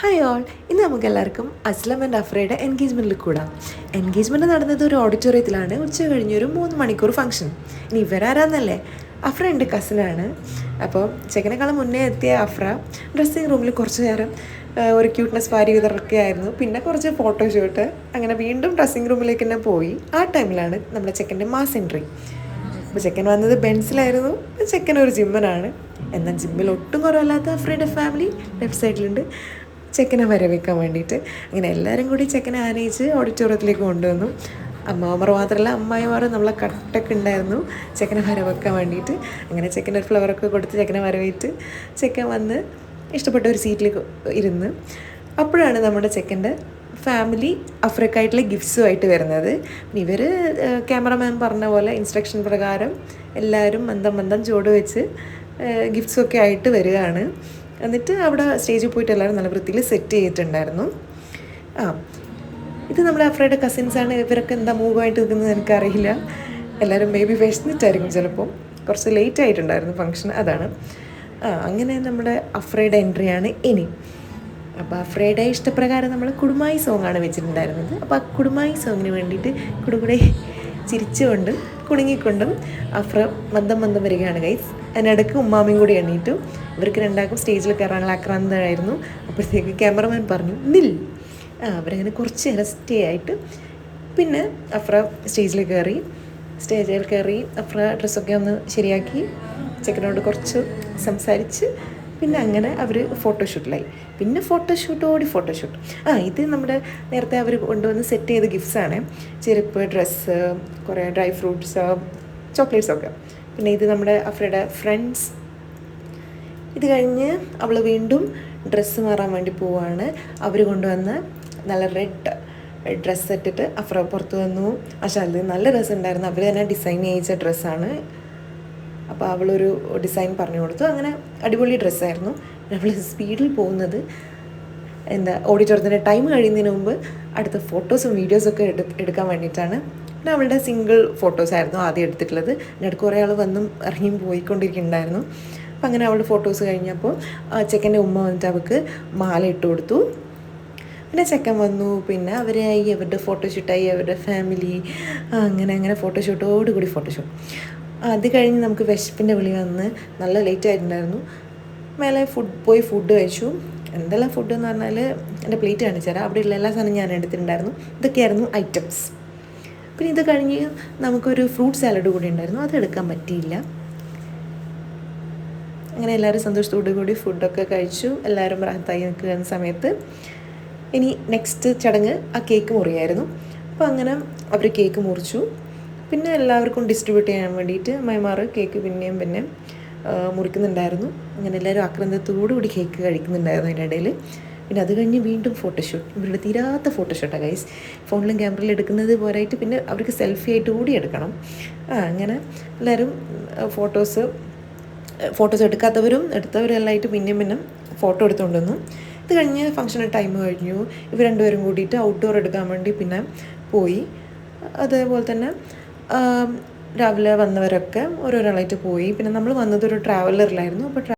Hi all ഇന്ന് നമുക്ക് എല്ലാവർക്കും അസ്ലം ആൻഡ് അഫ്രയുടെ എൻഗേജ്മെന്റിൽ കൂടാം. എൻഗേജ്മെന്റ് നടന്നത് ഒരു ഓഡിറ്റോറിയത്തിലാണ് ഉച്ച കഴിഞ്ഞൊരു മൂന്ന് മണിക്കൂർ ഫംഗ്ഷൻ ഇനി ഇവരാരാന്നല്ലേ? അഫ്ര എന്റെ കസിനാണ് അപ്പോൾ ചെക്കനേക്കാളും മുന്നേ എത്തിയ അഫ്ര ഡ്രസ്സിങ് റൂമിൽ കുറച്ച് നേരം ഒരു ക്യൂട്ട്നെസ് വാരി വിതറൊക്കെ ആയിരുന്നു. പിന്നെ കുറച്ച് ഫോട്ടോ ഫോട്ടോഷൂട്ട് അങ്ങനെ വീണ്ടും ഡ്രസ്സിങ് റൂമിലേക്ക് തന്നെ പോയി. ആ ടൈമിലാണ് നമ്മുടെ ചെക്കന്റെ മാസ് എൻട്രി അപ്പോൾ ചെക്കൻ വന്നത് ബെൻസിലായിരുന്നു. ചെക്കൻ ഒരു ജിമ്മനാണ് എന്നാൽ ജിമ്മിൽ ഒട്ടും കുറവല്ലാത്ത അഫ്രയുടെ ഫാമിലി ലെഫ്റ്റ് സൈഡിലുണ്ട് ചെക്കനെ വരവേക്കാൻ വേണ്ടിയിട്ട്. അങ്ങനെ എല്ലാവരും കൂടി ചെക്കനെ ആനയിച്ച് ഓഡിറ്റോറിയത്തിലേക്ക് കൊണ്ടുവന്നു. അമ്മാവന്മാർ മാത്രമല്ല അമ്മായിമാർ നമ്മളെ കട്ടൊക്കെ ഉണ്ടായിരുന്നു. ചെക്കനെ വരവെക്കാൻ വേണ്ടിയിട്ട്. അങ്ങനെ ചെക്കന്റെ ഒരു ഫ്ലവറൊക്കെ കൊടുത്ത് ചെക്കനെ വരവേറ്റ് ചെക്കൻ വന്ന് ഇഷ്ടപ്പെട്ട ഒരു സീറ്റിൽ ഇരുന്ന്. അപ്പോഴാണ് നമ്മുടെ ചെക്കന്റെ ഫാമിലി അഫ്രിക്കായിട്ടുള്ള ഗിഫ്റ്റ്സുമായിട്ട് വരുന്നത്. ഇവർ ക്യാമറമാൻ പറഞ്ഞ പോലെ ഇൻസ്ട്രക്ഷൻ പ്രകാരം എല്ലാവരും മന്ദം മന്ദം ചുവട് വെച്ച് ഗിഫ്റ്റ്സൊക്കെ ആയിട്ട് വരികയാണ്. എന്നിട്ട് അവിടെ സ്റ്റേജിൽ പോയിട്ട് എല്ലാവരും നല്ല വൃത്തിയിൽ സെറ്റ് ചെയ്തിട്ടുണ്ടായിരുന്നു. ആ ഇത് നമ്മുടെ അഫ്രയുടെ കസിൻസാണ് ഇവരൊക്കെ എന്താ മൂവായിട്ട് നിൽക്കുന്നത് എനിക്കറിയില്ല. എല്ലാവരും മേ ബി വിശന്നിട്ടായിരിക്കും ചിലപ്പോൾ കുറച്ച് ലേറ്റ് ആയിട്ടുണ്ടായിരുന്നു ഫങ്ഷൻ അതാണ്. ആ അങ്ങനെ നമ്മുടെ അഫ്രയുടെ എൻട്രിയാണ് ഇനി. അപ്പോൾ അഫ്രയുടെ ഇഷ്ടപ്രകാരം നമ്മൾ കുടുമായി സോങ്ങാണ് വെച്ചിട്ടുണ്ടായിരുന്നത്. അപ്പോൾ ആ കുടുമായി സോങ്ങിന് വേണ്ടിയിട്ട് കുടുകുടെ ചിരിച്ചുകൊണ്ടും കുണുങ്ങിക്കൊണ്ടും അഫ്ര മന്ദം മന്ദം വരികയാണ് ഗൈസ് അതിനിടയ്ക്ക് ഉമ്മാമയും കൂടി എണ്ണീറ്റു ഇവർക്ക് രണ്ടാൾക്കും സ്റ്റേജിൽ കയറാനുള്ള ആക്രാന്തമായിരുന്നു അപ്പോഴത്തേക്ക് ക്യാമറമാൻ പറഞ്ഞു നിൽ. ആ അവരങ്ങനെ കുറച്ച് നേരം സ്റ്റേ ആയിട്ട് പിന്നെ അഫ്ര സ്റ്റേജിൽ കയറി സ്റ്റേജിൽ കയറി അഫ്ര ഡ്രസ്സൊക്കെ ഒന്ന് ശരിയാക്കി ചെക്കനോട് കുറച്ച് സംസാരിച്ച് പിന്നെ അങ്ങനെ അവർ ഫോട്ടോഷൂട്ടിലായി പിന്നെ ഫോട്ടോഷൂട്ടോടി ഫോട്ടോഷൂട്ട് ആ ഇത് നമ്മുടെ നേരത്തെ അവർ കൊണ്ടുവന്ന് സെറ്റ് ചെയ്ത ഗിഫ്റ്റ്സാണ് ചെരുപ്പ് ഡ്രസ്സ് കുറേ ഡ്രൈ ഫ്രൂട്ട്സ് ചോക്ലേറ്റ്സ് ഒക്കെ. പിന്നെ ഇത് നമ്മുടെ അഫ്രയുടെ ഫ്രണ്ട്സ് ഇത് കഴിഞ്ഞ് അവൾ വീണ്ടും ഡ്രസ്സ് മാറാൻ വേണ്ടി പോവാണ്. അവർ കൊണ്ടുവന്ന നല്ല റെഡ് ഡ്രസ്സ് ഇട്ടിട്ട് അഫ്ര പുറത്ത് വന്നു. പക്ഷെ അത് നല്ല ഡ്രസ്സ് ഉണ്ടായിരുന്നു അവർ തന്നെ ഡിസൈൻ ചെയ്യിച്ച ഡ്രസ്സാണ് അപ്പോൾ അവളൊരു ഡിസൈൻ പറഞ്ഞു കൊടുത്തു. അങ്ങനെ അടിപൊളി ഡ്രസ്സായിരുന്നു അവൾ സ്പീഡിൽ പോകുന്നത് എന്താ ഓഡിറ്റോറിയത്തിന്റെ ടൈം കഴിയുന്നതിന് മുമ്പ് അടുത്ത ഫോട്ടോസും വീഡിയോസൊക്കെ എടു എടുക്കാൻ വേണ്ടിയിട്ടാണ്. പിന്നെ അവളുടെ സിംഗിൾ ഫോട്ടോസായിരുന്നു ആദ്യം എടുത്തിട്ടുള്ളത്. എന്നിട്ട് കുറേ ആൾ വന്നും ഇറങ്ങിയും പോയിക്കൊണ്ടിരിക്കുന്നുണ്ടായിരുന്നു. അപ്പം അങ്ങനെ അവളുടെ ഫോട്ടോസ് കഴിഞ്ഞപ്പോൾ ചെക്കന്റെ ഉമ്മ വന്നിട്ട് അവൾക്ക് മാല ഇട്ട് കൊടുത്തു. പിന്നെ ചെക്കൻ വന്നു. പിന്നെ അവരായി അവരുടെ ഫോട്ടോഷൂട്ടായി അവരുടെ ഫാമിലി അങ്ങനെ അങ്ങനെ ഫോട്ടോഷൂട്ടോടുകൂടി ഫോട്ടോഷൂട്ട് അത് കഴിഞ്ഞ് നമുക്ക് വിശപ്പിന്റെ വിളി വന്ന് നല്ല ലേറ്റ് ആയിട്ടുണ്ടായിരുന്നു. മേലെ ഫുഡ് പോയി ഫുഡ് കഴിച്ചു. എന്തെല്ലാം ഫുഡ് എന്ന് പറഞ്ഞാൽ എന്റെ പ്ലേറ്റ് കാണിച്ചു തരാം. അവിടെയുള്ള എല്ലാ സാധനവും ഞാൻ എടുത്തിട്ടുണ്ടായിരുന്നു. ഇതൊക്കെയായിരുന്നു ഐറ്റംസ് പിന്നെ ഇത് കഴിഞ്ഞ് നമുക്കൊരു ഫ്രൂട്ട് സാലഡ് കൂടി ഉണ്ടായിരുന്നു. അത് എടുക്കാൻ പറ്റിയില്ല. അങ്ങനെ എല്ലാവരും സന്തോഷത്തോടു കൂടി ഫുഡൊക്കെ കഴിച്ചു. എല്ലാവരും റാഹത്തായി നിൽക്കുന്ന സമയത്ത് ഇനി നെക്സ്റ്റ് ചടങ്ങ് ആ കേക്ക് മുറിയായിരുന്നു. അപ്പോൾ അങ്ങനെ അവർ കേക്ക് മുറിച്ചു. പിന്നെ എല്ലാവർക്കും ഡിസ്ട്രിബ്യൂട്ട് ചെയ്യാൻ വേണ്ടിയിട്ട് മൈമാർ കേക്ക് പിന്നെയും പിന്നെ മുറിക്കുന്നുണ്ടായിരുന്നു. അങ്ങനെ എല്ലാവരും ആക്രാന്തത്തോടു കൂടി കേക്ക് കഴിക്കുന്നുണ്ടായിരുന്നു അതിന്റെ ഇടയിൽ. പിന്നെ അത് കഴിഞ്ഞ് വീണ്ടും ഫോട്ടോഷൂട്ട് ഇവരുടെ തീരാത്ത ഫോട്ടോഷൂട്ടാണ് ഗൈസ് ഫോണിലും ക്യാമറയിൽ എടുക്കുന്നത് പോരായിട്ട് പിന്നെ അവർക്ക് സെൽഫി ആയിട്ട് കൂടി എടുക്കണം. ആ അങ്ങനെ എല്ലാവരും ഫോട്ടോസ് ഫോട്ടോസ് എടുക്കാത്തവരും എടുത്തവരും എല്ലാം ആയിട്ട് പിന്നെയും പിന്നെ ഫോട്ടോ എടുത്തുകൊണ്ട് വന്നു. ഇത് കഴിഞ്ഞ് ഫംഗ്ഷൻ ടൈം കഴിഞ്ഞു. ഇവർ രണ്ടുപേരും കൂടിയിട്ട് ഔട്ട്ഡോർ എടുക്കാൻ വേണ്ടി പിന്നെ പോയി. അതേപോലെ തന്നെ രാവിലെ വന്നവരൊക്കെ ഓരോരാളായിട്ട് പോയി. പിന്നെ നമ്മൾ വന്നത് ഒരു ട്രാവലറിലായിരുന്നു അപ്പോൾ